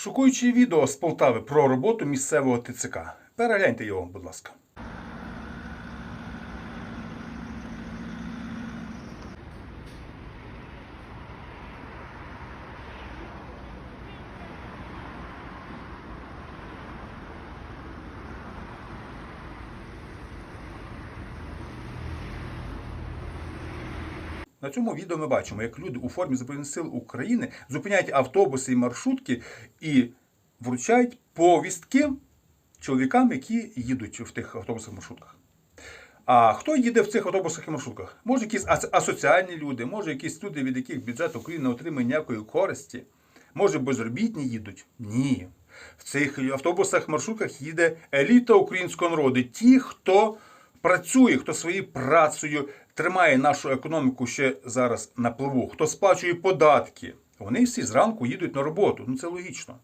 Шокуюче відео з Полтави про роботу місцевого ТЦК. Перегляньте його, будь ласка. На цьому відео ми бачимо, як люди у формі Збройних сил України зупиняють автобуси і маршрутки і вручають повістки чоловікам, які їдуть в тих автобусах і маршрутках. А хто їде в цих автобусах і маршрутках? Може, якісь асоціальні люди, може, якісь люди, від яких бюджет України не отримує ніякої користі. Може, безробітні їдуть? Ні. В цих автобусах, маршрутках їде еліта українського народу. Ті, хто працює, хто своєю працею тримає нашу економіку ще зараз на плаву, хто сплачує податки. Вони всі зранку їдуть на роботу. Ну це логічно.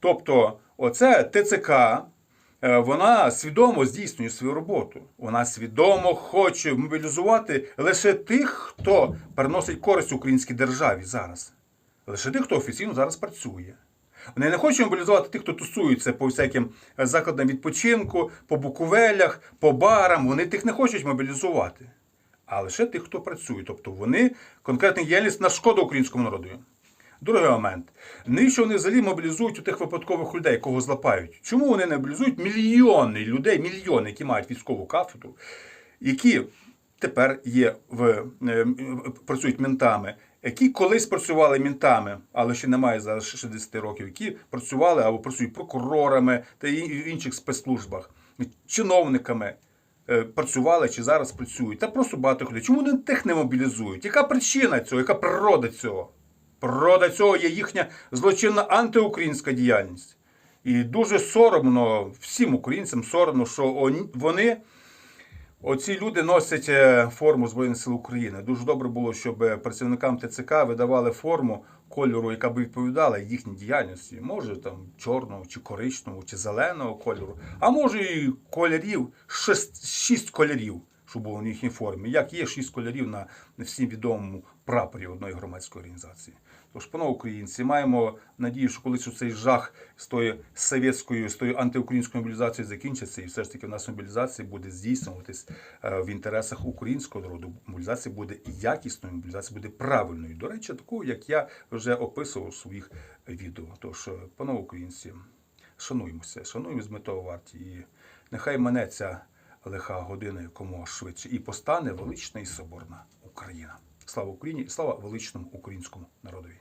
Тобто, оце ТЦК, е, вона свідомо здійснює свою роботу. Вона свідомо хоче мобілізувати лише тих, хто приносить користь українській державі зараз. Лише тих, хто офіційно зараз працює. Вони не хочуть мобілізувати тих, хто тусується по всяким е, закладам відпочинку, по букувелях, по барам. Вони тих не хочуть мобілізувати. А лише тих, хто працює. Тобто вони конкретна діяльність на шкоду українському народу. Другий момент. Навіщо вони взагалі мобілізують у тих випадкових людей, кого злапають? Чому вони не мобілізують мільйони людей, мільйони, які мають військову кафедру, які тепер є в е, працюють ментами, які колись працювали ментами, але ще немає зараз 60 років, які працювали або працюють прокурорами та в інших спецслужбах, чиновниками. е, Працювали чи зараз працюють, та просто багато людей. Чому вони тих не мобілізують? Яка причина цього? Яка природа цього? Природа цього є їхня злочинна антиукраїнська діяльність. І дуже соромно, всім українцям соромно, що вони, оці люди носять е, форму Збройних сил України. Дуже добре було, щоб е, працівникам ТЦК видавали форму кольору, яка б відповідала їхній діяльності. Може там чорного, чи коричневого, чи зеленого кольору, а може і кольорів, шесть, шість кольорів, що було в їхній формі. Як є шість кольорів на всім відомому прапорі одної громадської організації. Тож, панове українці, маємо надію, що колись цей жах з тою совєтською, з тою антиукраїнською мобілізацією закінчиться, і все ж таки в нас мобілізація буде здійснюватись е, в інтересах українського народу. Мобілізація буде якісною, мобілізація буде правильною. До речі, такою, як я вже описував у своїх відео. Тож, е, панове українці, шануємося, шануємо з метою варті. І нехай мене ця лиха година якомога швидше і постане велична і соборна Україна. Слава Україні і слава величному українському народові.